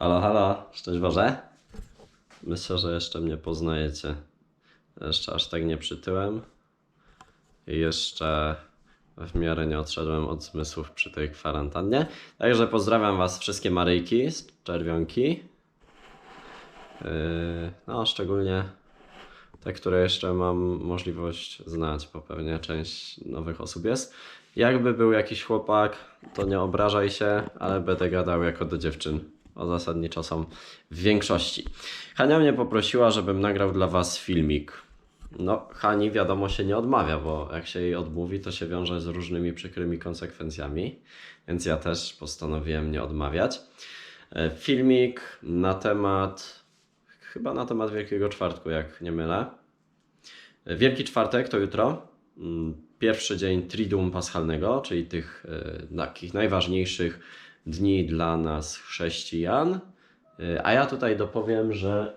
Halo, halo, szczęść Boże. Myślę, że jeszcze mnie poznajecie. Jeszcze aż tak nie przytyłem. I jeszcze w miarę nie odszedłem od zmysłów przy tej kwarantannie. Także pozdrawiam Was wszystkie Maryjki z Czerwionki. Yy, No, szczególnie te, które jeszcze mam możliwość znać, bo pewnie część nowych osób jest. Jakby był jakiś chłopak, to nie obrażaj się, ale będę gadał jako do dziewczyn. O zasadniczo są w większości. Hania mnie poprosiła, żebym nagrał dla Was filmik. No, Hani wiadomo się nie odmawia, bo jak się jej odmówi, to się wiąże z różnymi przykrymi konsekwencjami, więc ja też postanowiłem nie odmawiać. E, Filmik na temat, chyba na temat Wielkiego Czwartku, jak nie mylę. Wielki Czwartek to jutro. mm, Pierwszy dzień Triduum Paschalnego, czyli tych e, takich najważniejszych dni dla nas chrześcijan. E, A ja tutaj dopowiem, że.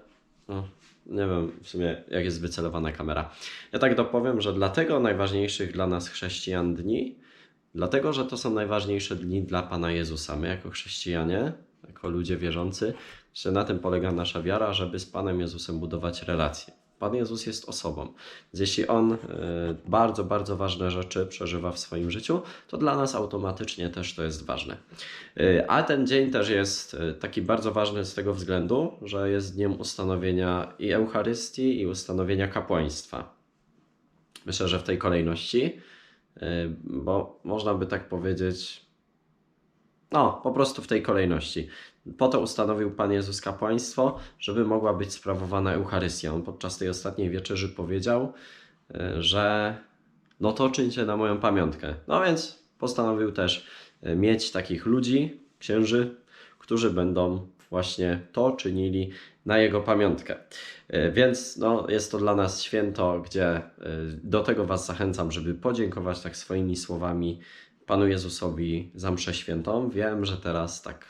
No, nie wiem w sumie, jak jest wycelowana kamera. Ja tak dopowiem, że dlatego najważniejszych dla nas chrześcijan dni, dlatego, że to są najważniejsze dni dla Pana Jezusa. My, jako chrześcijanie, jako ludzie wierzący, że na tym polega nasza wiara, żeby z Panem Jezusem budować relacje. Pan Jezus jest osobą. Więc jeśli On y, bardzo, bardzo ważne rzeczy przeżywa w swoim życiu, to dla nas automatycznie też to jest ważne. Y, A ten dzień też jest y, taki bardzo ważny z tego względu, że jest dniem ustanowienia i Eucharystii, i ustanowienia kapłaństwa. Myślę, że w tej kolejności, bo można by tak powiedzieć, no, po prostu w tej kolejności. Po to ustanowił Pan Jezus kapłaństwo, żeby mogła być sprawowana Eucharystia. On podczas tej ostatniej wieczerzy powiedział, y, że no to czyńcie na moją pamiątkę. No więc postanowił też y, mieć takich ludzi, księży, którzy będą właśnie to czynili na jego pamiątkę. Y, Więc no, jest to dla nas święto, gdzie do tego Was zachęcam, żeby podziękować tak swoimi słowami Panu Jezusowi za mszę świętą. Wiem, że teraz tak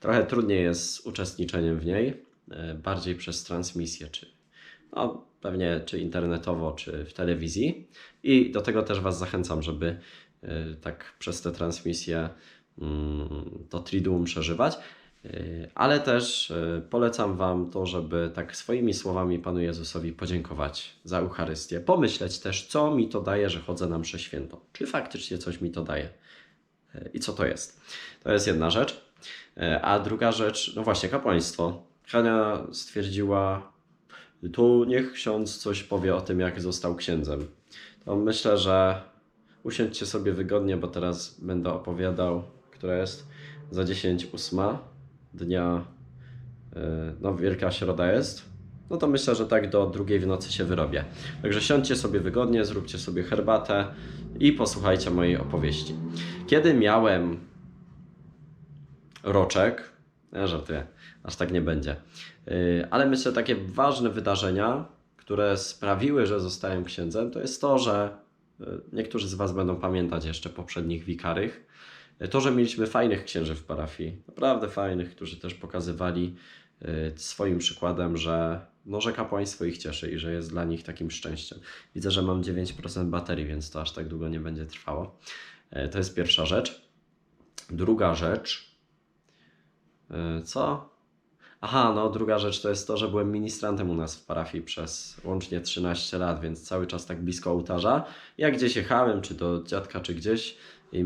trochę trudniej jest z uczestniczeniem w niej, y, bardziej przez transmisję, czy no, pewnie czy internetowo, czy w telewizji. I do tego też Was zachęcam, żeby y, tak przez te transmisje mm, to Triduum przeżywać. Y, Ale też polecam Wam to, żeby tak swoimi słowami Panu Jezusowi podziękować za Eucharystię. Pomyśleć też, co mi to daje, że chodzę na mszę świętą. Czy faktycznie coś mi to daje? I co to jest? To jest jedna rzecz. Y, A druga rzecz, no właśnie, kapłaństwo. Hania stwierdziła, tu niech ksiądz coś powie o tym, jak został księdzem. To myślę, że usiądźcie sobie wygodnie, bo teraz będę opowiadał, która jest za 10 ósma dnia, yy, no Wielka Środa jest. No to myślę, że tak do drugiej w nocy się wyrobię. Także siądźcie sobie wygodnie, zróbcie sobie herbatę i posłuchajcie mojej opowieści. Kiedy miałem roczek, ja żartuję, aż tak nie będzie. Yy, Ale myślę, takie ważne wydarzenia, które sprawiły, że zostałem księdzem, to jest to, że yy, niektórzy z Was będą pamiętać jeszcze poprzednich wikarych. Yy, To, że mieliśmy fajnych księży w parafii, naprawdę fajnych, którzy też pokazywali swoim przykładem, że, no, że kapłaństwo ich cieszy i że jest dla nich takim szczęściem. Widzę, że mam 9% baterii, więc to aż tak długo nie będzie trwało. To jest pierwsza rzecz. Druga rzecz. Yy, Co? Aha, no druga rzecz to jest to, że byłem ministrantem u nas w parafii przez łącznie 13 lat, więc cały czas tak blisko ołtarza. Jak gdzieś jechałem, czy do dziadka, czy gdzieś i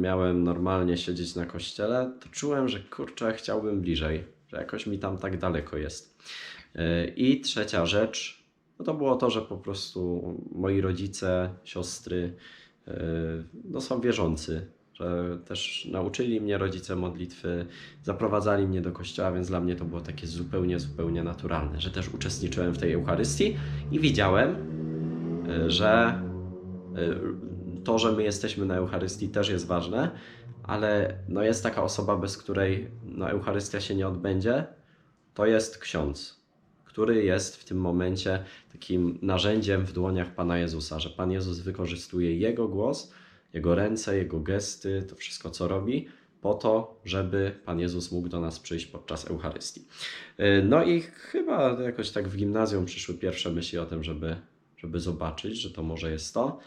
miałem normalnie siedzieć na kościele, to czułem, że kurczę, chciałbym bliżej, że jakoś mi tam tak daleko jest. Yy, I trzecia rzecz, no to było to, że po prostu moi rodzice, siostry, yy, no są wierzący, też nauczyli mnie rodzice modlitwy, zaprowadzali mnie do kościoła, więc dla mnie to było takie zupełnie, zupełnie naturalne, że też uczestniczyłem w tej Eucharystii i widziałem, y, że y, to, że my jesteśmy na Eucharystii też jest ważne, ale no jest taka osoba, bez której no, Eucharystia się nie odbędzie, to jest ksiądz, który jest w tym momencie takim narzędziem w dłoniach Pana Jezusa, że Pan Jezus wykorzystuje Jego głos, Jego ręce, Jego gesty, to wszystko, co robi, po to, żeby Pan Jezus mógł do nas przyjść podczas Eucharystii. Yy, No i chyba jakoś tak w gimnazjum przyszły pierwsze myśli o tym, żeby, żeby zobaczyć, że to może jest to,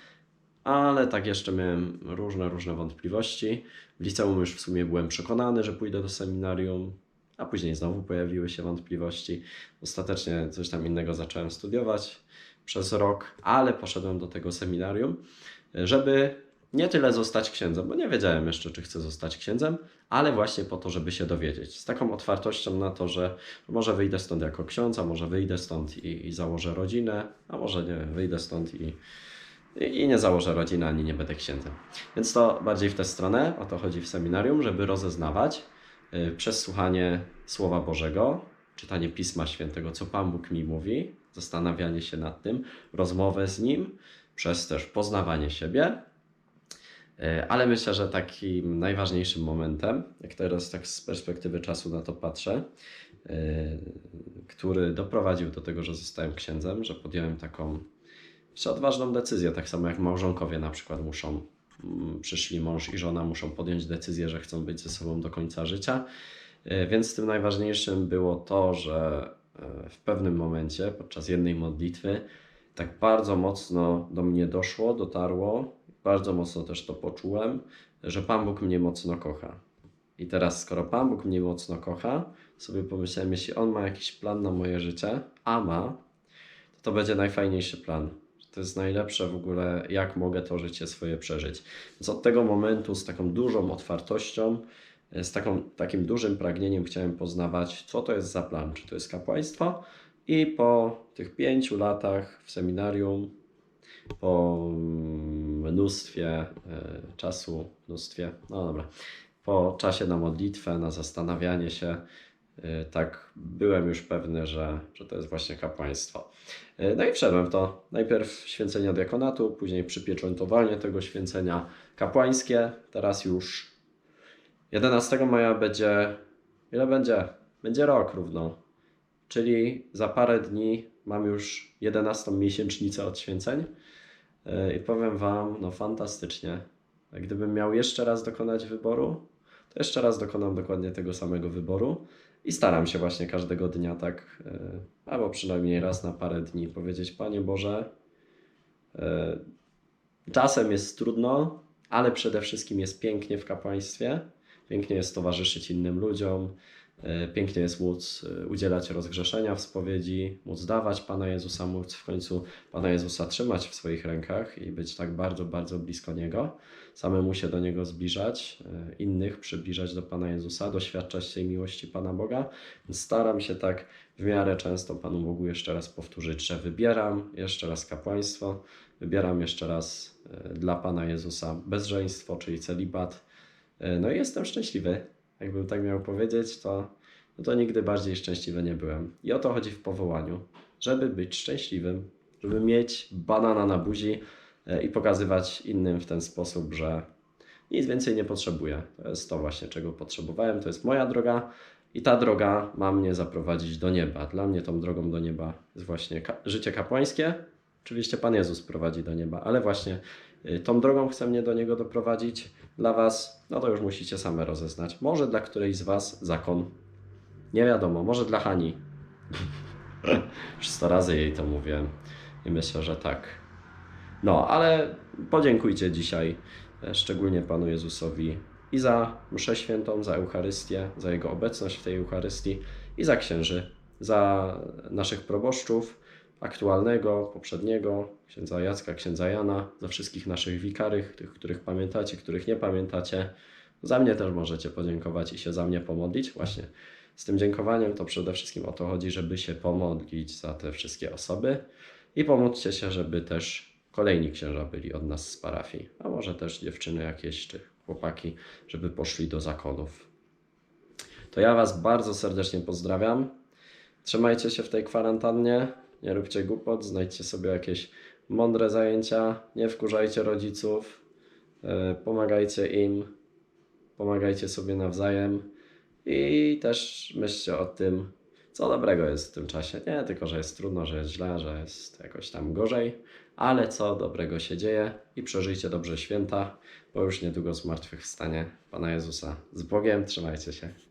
ale tak jeszcze miałem różne, różne wątpliwości. W liceum już w sumie byłem przekonany, że pójdę do seminarium, a później znowu pojawiły się wątpliwości. Ostatecznie coś tam innego zacząłem studiować przez rok, ale poszedłem do tego seminarium, żeby nie tyle zostać księdzem, bo nie wiedziałem jeszcze, czy chcę zostać księdzem, ale właśnie po to, żeby się dowiedzieć. Z taką otwartością na to, że może wyjdę stąd jako ksiądz, a może wyjdę stąd i, i założę rodzinę, a może nie, wyjdę stąd i, i, i nie założę rodziny, ani nie będę księdzem. Więc to bardziej w tę stronę, o to chodzi w seminarium, żeby rozeznawać y, przez słuchanie Słowa Bożego, czytanie Pisma Świętego, co Pan Bóg mi mówi, zastanawianie się nad tym, rozmowę z Nim, przez też poznawanie siebie. Y, Ale myślę, że takim najważniejszym momentem, jak teraz tak z perspektywy czasu na to patrzę, y, który doprowadził do tego, że zostałem księdzem, że podjąłem taką odważną decyzję, tak samo jak małżonkowie na przykład muszą, mm, przyszli mąż i żona muszą podjąć decyzję, że chcą być ze sobą do końca życia. E, Więc tym najważniejszym było to, że e, w pewnym momencie, podczas jednej modlitwy, tak bardzo mocno do mnie doszło, dotarło, bardzo mocno też to poczułem, że Pan Bóg mnie mocno kocha. I teraz, skoro Pan Bóg mnie mocno kocha, sobie pomyślałem, jeśli On ma jakiś plan na moje życie, a ma, to to będzie najfajniejszy plan. To jest najlepsze w ogóle, jak mogę to życie swoje przeżyć. Więc od tego momentu z taką dużą otwartością, z taką, takim dużym pragnieniem chciałem poznawać, co to jest za plan, czy to jest kapłaństwo. I po tych pięciu latach w seminarium, po mm, mnóstwie e, czasu, mnóstwie, no dobra, po czasie na modlitwę, na zastanawianie się, e, tak byłem już pewny, że, że to jest właśnie kapłaństwo. E, No i wszedłem w to. Najpierw święcenia diakonatu, później przypieczętowanie tego święcenia kapłańskie. Teraz już 11 maja będzie. Ile będzie? Będzie rok równo. Czyli za parę dni mam już 11 miesięcznicę od święceń. E, I powiem Wam, no fantastycznie. Gdybym miał jeszcze raz dokonać wyboru, to jeszcze raz dokonam dokładnie tego samego wyboru. I staram się właśnie każdego dnia tak, e, albo przynajmniej raz na parę dni powiedzieć: Panie Boże, e, czasem jest trudno, ale przede wszystkim jest pięknie w kapłaństwie. Pięknie jest towarzyszyć innym ludziom, pięknie jest móc e, udzielać rozgrzeszenia w spowiedzi, móc dawać Pana Jezusa, móc w końcu Pana Jezusa trzymać w swoich rękach i być tak bardzo, bardzo blisko Niego, samemu się do Niego zbliżać, e, innych przybliżać do Pana Jezusa, doświadczać tej miłości Pana Boga. Staram się tak w miarę często Panu Bogu jeszcze raz powtórzyć, że wybieram jeszcze raz kapłaństwo, wybieram jeszcze raz e, dla Pana Jezusa bezżeństwo, czyli celibat. E, No i jestem szczęśliwy. Jakbym tak miał powiedzieć, to, no to nigdy bardziej szczęśliwy nie byłem. I o to chodzi w powołaniu, żeby być szczęśliwym, żeby mieć banana na buzi e, i pokazywać innym w ten sposób, że nic więcej nie potrzebuję. To jest to właśnie, czego potrzebowałem. To jest moja droga i ta droga ma mnie zaprowadzić do nieba. Dla mnie tą drogą do nieba jest właśnie ka- życie kapłańskie. Oczywiście Pan Jezus prowadzi do nieba, ale właśnie tą drogą chce mnie do Niego doprowadzić. Dla Was, no to już musicie same rozeznać. Może dla którejś z Was zakon. Nie wiadomo, może dla Hani. Już sto razy jej to mówiłem i myślę, że tak. No, ale podziękujcie dzisiaj e, szczególnie Panu Jezusowi i za mszę świętą, za Eucharystię, za Jego obecność w tej Eucharystii i za księży, za naszych proboszczów, aktualnego, poprzedniego, księdza Jacka, księdza Jana, za wszystkich naszych wikarych, tych, których pamiętacie, których nie pamiętacie. Za mnie też możecie podziękować i się za mnie pomodlić. Właśnie z tym dziękowaniem to przede wszystkim o to chodzi, żeby się pomodlić za te wszystkie osoby i pomódlcie się, żeby też kolejni księża byli od nas z parafii, a może też dziewczyny jakieś czy chłopaki, żeby poszli do zakonów. To ja Was bardzo serdecznie pozdrawiam. Trzymajcie się w tej kwarantannie, nie róbcie głupot, znajdźcie sobie jakieś mądre zajęcia, nie wkurzajcie rodziców, e, pomagajcie im, pomagajcie sobie nawzajem i też myślcie o tym, co dobrego jest w tym czasie. Nie tylko, że jest trudno, że jest źle, że jest jakoś tam gorzej, ale co dobrego się dzieje i przeżyjcie dobrze święta, bo już niedługo zmartwychwstanie Pana Jezusa. Z Bogiem, trzymajcie się.